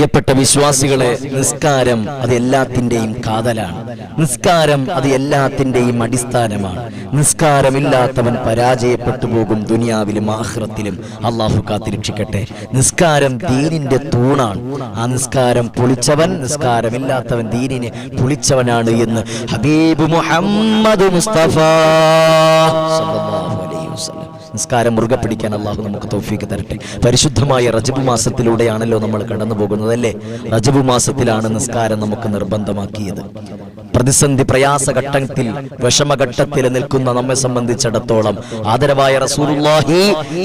പ്രിയപ്പെട്ട വിശ്വാസികളെ നിസ്കാരം അത് എല്ലാത്തിന്റെയും കാതലാണ്. നിസ്കാരം അത് എല്ലാത്തിന്റെയും അടിസ്ഥാനമാണ്. നിസ്കാരമില്ലാത്തവൻ പരാജയപ്പെട്ടു പോകും ദുനിയാവിലും ആഹ്റത്തിലും. അള്ളാഹു കാത്തിരക്ഷിക്കട്ടെ. നിസ്കാരം ദീനിന്റെ തൂണാണ്. ആ നിസ്കാരം പൊളിച്ചവൻ നിസ്കാരമില്ലാത്തവൻ ദീനിനെ പൊളിച്ചവനാണ് എന്ന് ഹബീബ് മുഹമ്മദ് മുസ്തഫ സല്ലല്ലാഹു അലൈഹി വസല്ലം നിസ്കാരം മുറുകെ പിടിക്കാൻ അള്ളാഹു നമുക്ക് തോഫിക്ക് തരട്ടെ. പരിശുദ്ധമായ റജബ് മാസത്തിലൂടെയാണല്ലോ നമ്മൾ കടന്നു പോകുന്നത് അല്ലേ? റജബ് മാസത്തിലാണ് നിസ്കാരം നമുക്ക് നിർബന്ധമാക്കിയത്. പ്രതിസന്ധി പ്രയാസ പ്രയാസഘട്ടത്തിൽ വിഷമഘട്ടത്തിൽ നിൽക്കുന്ന നമ്മെ സംബന്ധിച്ചിടത്തോളം ആദരവായ റസൂലുള്ളാഹി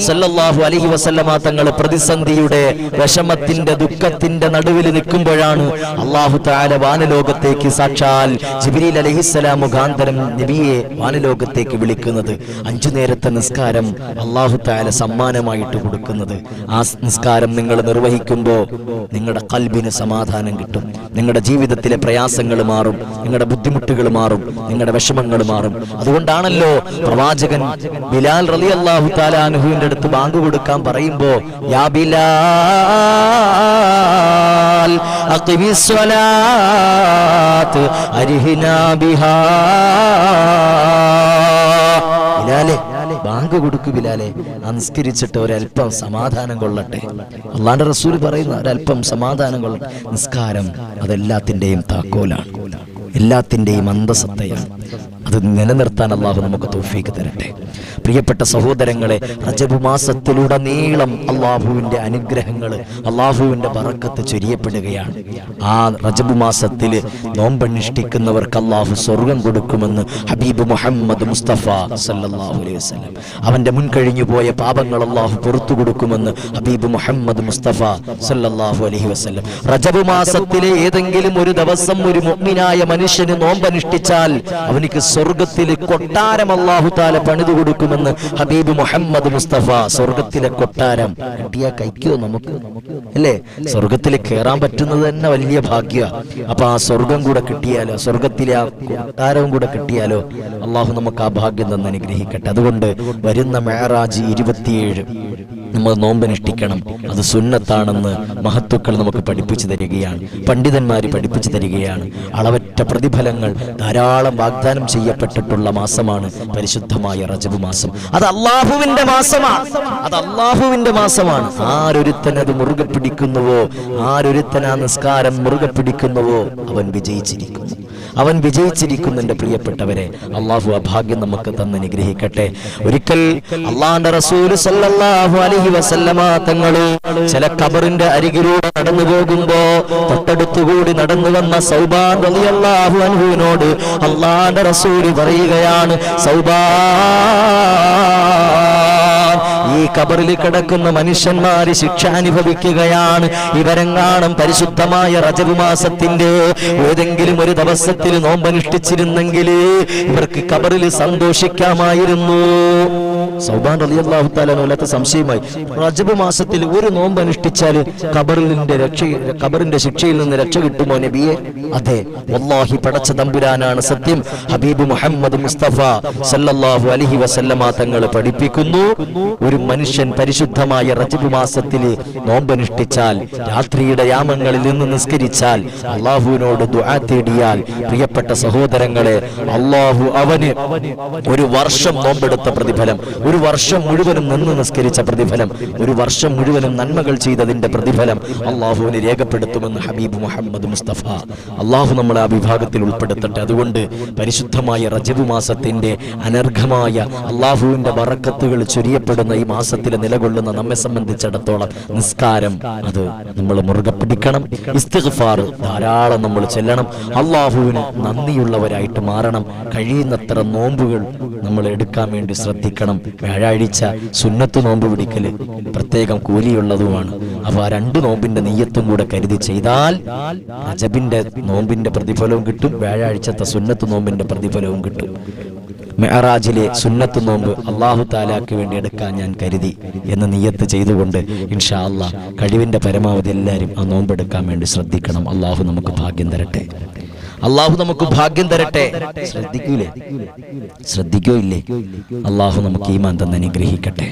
സല്ലല്ലാഹു അലൈഹി വസല്ലമ തങ്ങൾ പ്രതിസന്ധിയുടെ വിഷമത്തിന്റെ ദുഃഖത്തിന്റെ നടുവിൽ നിൽക്കുമ്പോഴാണ് അള്ളാഹു താല വാനലോകത്തേക്ക് സാക്ഷാൽ ജിബ്രീൽ അലൈഹിസ്സലാം മുഖാന്തരം നബിയെ വാനലോകത്തേക്ക് വിളിക്കുന്നത്. അഞ്ചു നേരത്തെ നിസ്കാരം അള്ളാഹു താല സമ്മാനമായിട്ട് കൊടുക്കുന്നത്. ആ നിസ്കാരം നിങ്ങൾ നിർവഹിക്കുമ്പോൾ നിങ്ങളുടെ കൽബിന് സമാധാനം കിട്ടും. നിങ്ങളുടെ ജീവിതത്തിലെ പ്രയാസങ്ങൾ മാറും. നിങ്ങളുടെ ബുദ്ധിമുട്ടുകൾ മാറും. നിങ്ങളുടെ വിഷമങ്ങൾ മാറും. അതുകൊണ്ടാണല്ലോ പ്രവാചകൻ ബിലാൽ റലി അള്ളാഹു താലാനുഹുവിന്റെ അടുത്ത് ബാങ്ക് കൊടുക്കാൻ പറയുമ്പോ യാ ബിലാൽ ബാങ്ക് കൊടുക്കു ബിലാലെ നമസ്കരിച്ചിട്ട് ഒരല്പം സമാധാനം കൊള്ളട്ടെ. അള്ളാന്റെ റസൂൽ പറയുന്ന ഒരല്പം സമാധാനം കൊള്ളട്ടെ. നിസ്കാരം അതെല്ലാത്തിന്റെയും താക്കോലാണ്. എല്ലാത്തിന്റെയും അന്തസത്തയാണ്. അത് നിലനിർത്താൻ അള്ളാഹു നമുക്ക് തോഫീക്ക് തരട്ടെ. പ്രിയപ്പെട്ട സഹോദരങ്ങളെ റജബ് മാസത്തിലുടനീളം അള്ളാഹുവിന്റെ അനുഗ്രഹങ്ങൾ അള്ളാഹുവിന്റെ പറക്കത്ത് ചൊരിയപ്പെടുകയാണ്. ആ റജബ് മാസത്തിൽ നോമ്പനുഷ്ഠിക്കുന്നവർക്ക് അള്ളാഹു സ്വർഗം കൊടുക്കുമെന്ന് ഹബീബ് മുഹമ്മദ് മുസ്തഫ സല്ലാഹു അലൈഹി വസ്ലം അവന്റെ മുൻകഴിഞ്ഞു പോയ പാപങ്ങൾ അള്ളാഹു പുറത്തു കൊടുക്കുമെന്ന് ഹബീബ് മുഹമ്മദ് മുസ്തഫ സല്ലാഹു അലൈഹി വസ്ലം റജബ് മാസത്തിലെ ഏതെങ്കിലും ഒരു ദിവസം ഒരു മുഅ്മിനായ മനുഷ്യന് നോമ്പനുഷ്ഠിച്ചാൽ അവനിക്ക് സ്വർഗത്തിൽ കൊട്ടാരം അള്ളാഹു താല പണിതു കൊടുക്കുമെന്ന് ഹബീബ് മുഹമ്മദ് മുസ്തഫ സ്വർഗത്തിലെ കൊട്ടാരം കിട്ടിയാ കഴിക്കോ നമുക്ക്? അല്ലേ? സ്വർഗത്തിൽ കയറാൻ പറ്റുന്നത് തന്നെ വലിയ ഭാഗ്യ. അപ്പൊ ആ സ്വർഗം കൂടെ കിട്ടിയാലോ? സ്വർഗത്തിലെ ആ കൊട്ടാരവും കൂടെ കിട്ടിയാലോ? അള്ളാഹു നമുക്ക് ആ ഭാഗ്യം തന്നെ അനുഗ്രഹിക്കട്ടെ. അതുകൊണ്ട് വരുന്ന മേറാജ് ഇരുപത്തിയേഴ്. നമ്മൾ നോമ്പനുഷ്ഠിക്കണം. അത് സുന്നത്താണെന്ന് മഹത്തുക്കൾ നമുക്ക് പഠിപ്പിച്ചു തരികയാണ്. പണ്ഡിതന്മാർ പഠിപ്പിച്ചു തരികയാണ്. അളവറ്റ പ്രതിഫലങ്ങൾ ധാരാളം വാഗ്ദാനം ചെയ്യപ്പെട്ടിട്ടുള്ള മാസമാണ് പരിശുദ്ധമായ റജബ് മാസം. അത് അള്ളാഹുവിന്റെ മാസമാണ് അത് അള്ളാഹുവിന്റെ മാസമാണ്. ആരൊരുത്തൻ അത് മുറുകെ പിടിക്കുന്നുവോ? ആരൊരുത്തൻ ആ നിസ്കാരം മുറുകെ പിടിക്കുന്നുവോ? അവൻ വിജയിച്ചിരിക്കുന്നു. അവൻ വിജയിച്ചിരിക്കുന്നു പ്രിയപ്പെട്ടവരെ. അള്ളാഹു ആ ഭാഗ്യം നമുക്ക് തന്ന് അനുഗ്രഹിക്കട്ടെ. ഒരിക്കൽ അള്ളാന്റെ റസൂൽ സല്ലല്ലാഹു അലൈഹി വസല്ലമ ചില കബറിന്റെ അരികിലൂടെ നടന്നു പോകുമ്പോ തൊട്ടടുത്തുകൂടി നടന്നു വന്ന സൗബാൻ റളിയല്ലാഹു അൻഹുവിനോട് അള്ളാന്റെ റസൂൽ പറയുകയാണ് സൗബാൻ ഈ കബറിൽ കിടക്കുന്ന മനുഷ്യന്മാര് ശിക്ഷ അനുഭവിക്കുകയാണ്. ഇവരെങ്ങാണം പരിശുദ്ധമായ റജബ് മാസത്തിന്റെ ഏതെങ്കിലും ഒരു ദിവസത്തിൽ നോമ്പനുഷ്ഠിച്ചിരുന്നെങ്കിൽ ഇവർക്ക് കബറിൽ സന്തോഷിക്കാമായിരുന്നു. സൗബാൻ സംശയമായി റജബ് മാസത്തിൽ ഒരു നോമ്പ് അനുഷ്ഠിച്ചാൽ കബറിന്റെ രക്ഷ കബറിന്റെ ശിക്ഷയിൽ നിന്ന് രക്ഷ കിട്ടുമോ നബിയെ? അതെ. വല്ലാഹി പടച്ച തമ്പുരാനാണ് സത്യം. ഹബീബ് മുഹമ്മദ് മുസ്തഫ സല്ലല്ലാഹു അലൈഹി വസല്ലമ തങ്ങൾ പഠിപ്പിക്കുന്നു. മനുഷ്യൻ പരിശുദ്ധമായ റജബ് മാസത്തിൽ നോമ്പനുഷ്ഠിച്ചാൽ രാത്രിയുടെ യാമങ്ങളിൽ നിന്ന് നിസ്കരിച്ചാൽ അള്ളാഹുവിനോട് ദുആ തേടിയാൽ പ്രിയപ്പെട്ട സഹോദരങ്ങളെ അള്ളാഹു അവന് ഒരു വർഷം നോമ്പെടുത്ത പ്രതിഫലം ഒരു വർഷം മുഴുവനും നിന്ന് നിസ്കരിച്ച പ്രതിഫലം ഒരു വർഷം മുഴുവനും നന്മകൾ ചെയ്തതിന്റെ പ്രതിഫലം അള്ളാഹുവിന് രേഖപ്പെടുത്തുമെന്ന് ഹബീബ് മുഹമ്മദ് മുസ്തഫ. അള്ളാഹു നമ്മളെ ആ വിഭാഗത്തിൽ ഉൾപ്പെടുത്തട്ടെ. അതുകൊണ്ട് പരിശുദ്ധമായ റജബ് മാസത്തിന്റെ അനർഘമായ അള്ളാഹുവിന്റെ വറക്കത്തുകൾ ചൊരിയപ്പെടുന്ന ഈ മാസത്തിൽ നിലകൊള്ളുന്ന നമ്മെ സംബന്ധിച്ചിടത്തോളം നിസ്കാരം അത് നമ്മൾ മുറുകെ പിടിക്കണം. ഇസ്തിഗ്ഫാർ ധാരാളം നമ്മൾ ചെല്ലണം. അള്ളാഹുവിന് നന്ദിയുള്ളവരായിട്ട് മാറണം. കഴിയുന്നത്ര നോമ്പുകൾ നമ്മൾ എടുക്കാൻ വേണ്ടി ശ്രദ്ധിക്കണം. വ്യാഴാഴ്ച സുന്നത്ത് നോമ്പ് പിടിക്കൽ പ്രത്യേകം കൂലിയുള്ളതുമാണ്. അപ്പൊ ആ രണ്ട് നോമ്പിന്റെ നെയ്യത്തും കൂടെ കരുതി ചെയ്താൽ അജബിന്റെ നോമ്പിന്റെ പ്രതിഫലവും കിട്ടും. വ്യാഴാഴ്ചത്തെ സുന്നത്ത് നോമ്പിന്റെ പ്രതിഫലവും കിട്ടും. മെഹറാജിലെ സുന്നത്ത് നോമ്പ് അള്ളാഹു താലാക്ക് വേണ്ടി എടുക്കാൻ ഞാൻ കരുതി എന്ന് നിയത്ത് ചെയ്തുകൊണ്ട് ഇൻഷാ അള്ളാഹ് കഴിവിന്റെ പരമാവധി എല്ലാവരും ആ നോമ്പെടുക്കാൻ വേണ്ടി ശ്രദ്ധിക്കണം. അള്ളാഹു നമുക്ക് ഭാഗ്യം തരട്ടെ. അള്ളാഹു നമുക്ക് ഭാഗ്യം തരട്ടെ. ശ്രദ്ധിക്കൂലേ? ശ്രദ്ധിക്കോ ഇല്ലേ? അള്ളാഹു നമുക്ക് ഈമാൻ തന്നെ അനുഗ്രഹിക്കട്ടെ.